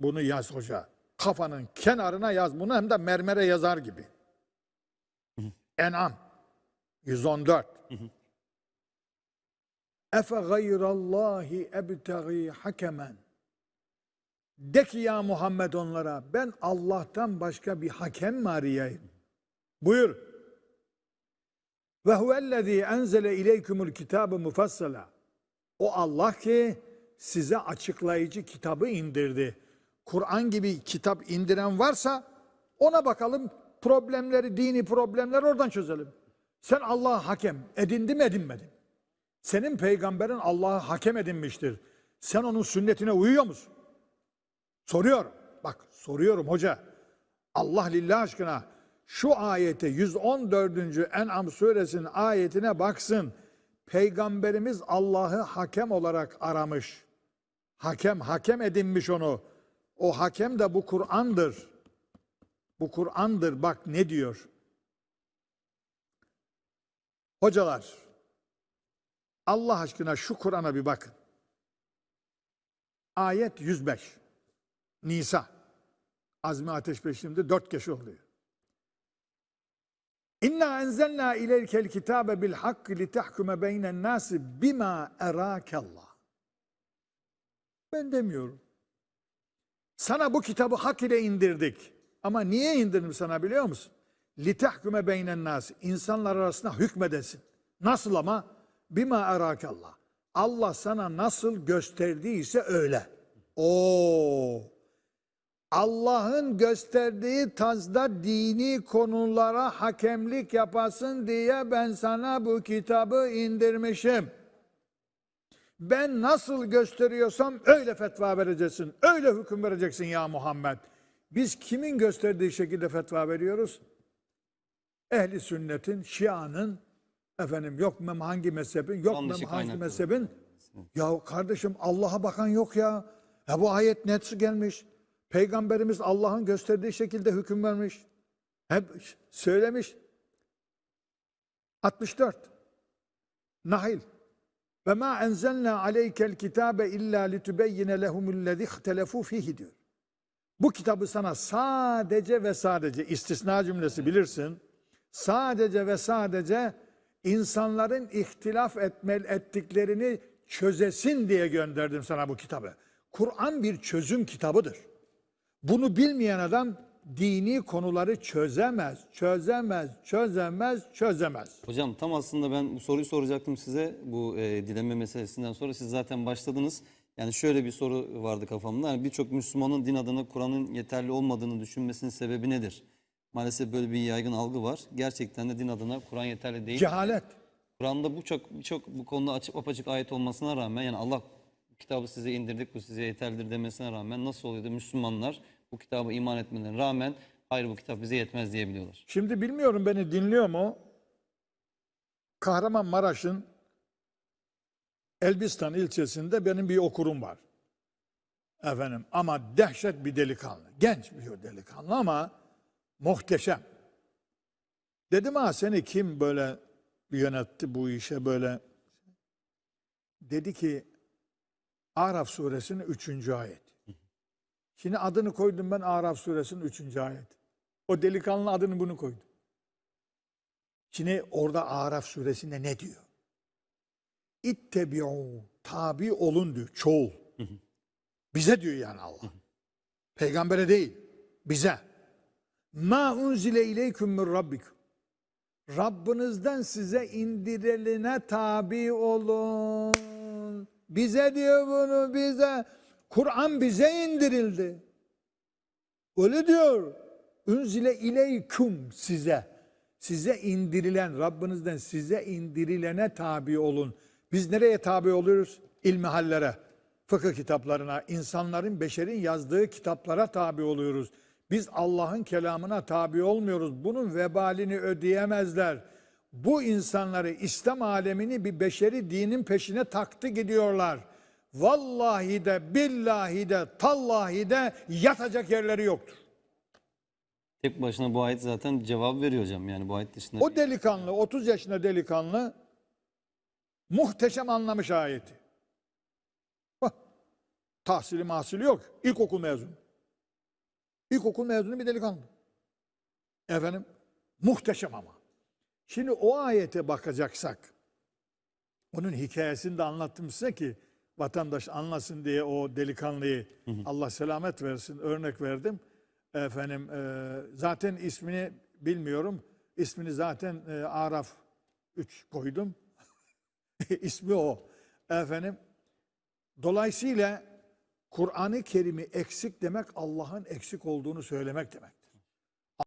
Bunu yaz hoca. Kafanın kenarına yaz bunu hem de mermere yazar gibi. En'am 114. Efe gayrallahi ebtegi hakemen. De ki ya Muhammed onlara ben Allah'tan başka bir hakem mi arayayım? Buyur. Ve huvellezî enzele ileykumul kitabı mufassala. O Allah ki size açıklayıcı kitabı indirdi. Kur'an gibi kitap indiren varsa ona bakalım problemleri, dini problemleri oradan çözelim. Sen Allah'a hakem edindin mi edinmedin? Senin peygamberin Allah'a hakem edinmiştir. Sen onun sünnetine uyuyor musun? Soruyorum. Bak soruyorum hoca. Allah lillah aşkına şu ayete 114. En'am suresinin ayetine baksın. Peygamberimiz Allah'ı hakem olarak aramış. Hakem, hakem edinmiş onu. O hakem de bu Kur'an'dır. Bu Kur'an'dır. Bak ne diyor. Hocalar, Allah aşkına şu Kur'an'a bir bakın. Ayet 105. Nisa. Azmi Ateşpeşim'de dört kişi oluyor. İnna enzelna ileykel kitabe bil hakkı li tahkume beynen nasi bima erakallah. Ben demiyorum. Sana bu kitabı hak ile indirdik. Ama niye indirdim sana biliyor musun? Li tahkume beynen nasi. İnsanlar arasında hükmedesin. Nasıl ama? Bima erakallah. Allah sana nasıl gösterdiyse öyle. Oo. Allah'ın gösterdiği tazda dini konulara hakemlik yapasın diye ben sana bu kitabı indirmişim. Ben nasıl gösteriyorsam öyle fetva vereceksin. Öyle hüküm vereceksin ya Muhammed. Biz kimin gösterdiği şekilde fetva veriyoruz? Ehli sünnetin, Şia'nın, efendim yok mem hangi mezhebin, yok mem hangi mezhebin. Ya kardeşim Allah'a bakan yok ya. Ya bu ayet net gelmiş. Peygamberimiz Allah'ın gösterdiği şekilde hüküm vermiş. Hep söylemiş. 64. Nahil. Ve ma enzelna aleykel kitabe illa litubeyyine lehumullezî ihtelefû fihi diyor. Bu kitabı sana sadece ve sadece istisna cümlesi bilirsin. Sadece ve sadece insanların ihtilaf etme, ettiklerini çözesin diye gönderdim sana bu kitabı. Kur'an bir çözüm kitabıdır. Bunu bilmeyen adam dini konuları çözemez, çözemez, çözemez, çözemez. Hocam tam aslında ben bu soruyu soracaktım size bu e, dileme meselesinden sonra siz zaten başladınız. Yani şöyle bir soru vardı kafamda. Yani birçok Müslümanın din adına Kur'an'ın yeterli olmadığını düşünmesinin sebebi nedir? Maalesef böyle bir yaygın algı var. Gerçekten de din adına Kur'an yeterli değil. Cehalet. Kur'an'da bu çok birçok bu konuda açık apaçık ayet olmasına rağmen yani Allah kitabı size indirdik bu size yeterlidir demesine rağmen nasıl oluyor da Müslümanlar bu kitaba iman etmelerine rağmen hayır bu kitap bize yetmez diyebiliyorlar. Şimdi bilmiyorum beni dinliyor mu? Kahramanmaraş'ın Elbistan ilçesinde benim bir okurum var. Efendim ama dehşet bir delikanlı. Genç bir delikanlı ama muhteşem. Dedim ha seni kim böyle yönetti bu işe böyle? Dedi ki Araf suresinin 3. ayet. Şimdi adını koydum ben Araf suresinin 3. ayet. O delikanlı adını bunu koydu. Şimdi orada Araf suresinde ne diyor? İttebi'u tabi olun diyor. Çoğul. Bize diyor yani Allah. Peygambere değil. Bize. Ma unzile ileyküm min rabbikum. Rabbinizden size indirilene tabi olun. Bize diyor bunu bize. Kur'an bize indirildi. Öyle diyor. Unzile ileyküm size. Size indirilen Rabbinizden size indirilene tabi olun. Biz nereye tabi oluyoruz? İlmihallere, fıkıh kitaplarına, insanların, beşerin yazdığı kitaplara tabi oluyoruz. Biz Allah'ın kelamına tabi olmuyoruz. Bunun vebalini ödeyemezler. Bu insanları İslam alemini bir beşeri dinin peşine taktı gidiyorlar. Vallahi de billahi de tallahi de yatacak yerleri yoktur. Tek başına bu ayet zaten cevap veriyor hocam yani bu ayet dışında. O delikanlı, 30 yaşında delikanlı muhteşem anlamış ayeti. Bak, tahsili mahsili yok. İlkokul mezun. İlkokul mezunu bir delikanlı. Efendim muhteşem ama. Şimdi o ayete bakacaksak onun hikayesini de anlattım size ki vatandaş anlasın diye o delikanlıyı Allah selamet versin örnek verdim. Efendim e, zaten ismini bilmiyorum. İsmini zaten e, Araf 3 koydum. İsmi o. Efendim dolayısıyla Kur'an-ı Kerim'i eksik demek Allah'ın eksik olduğunu söylemek demek.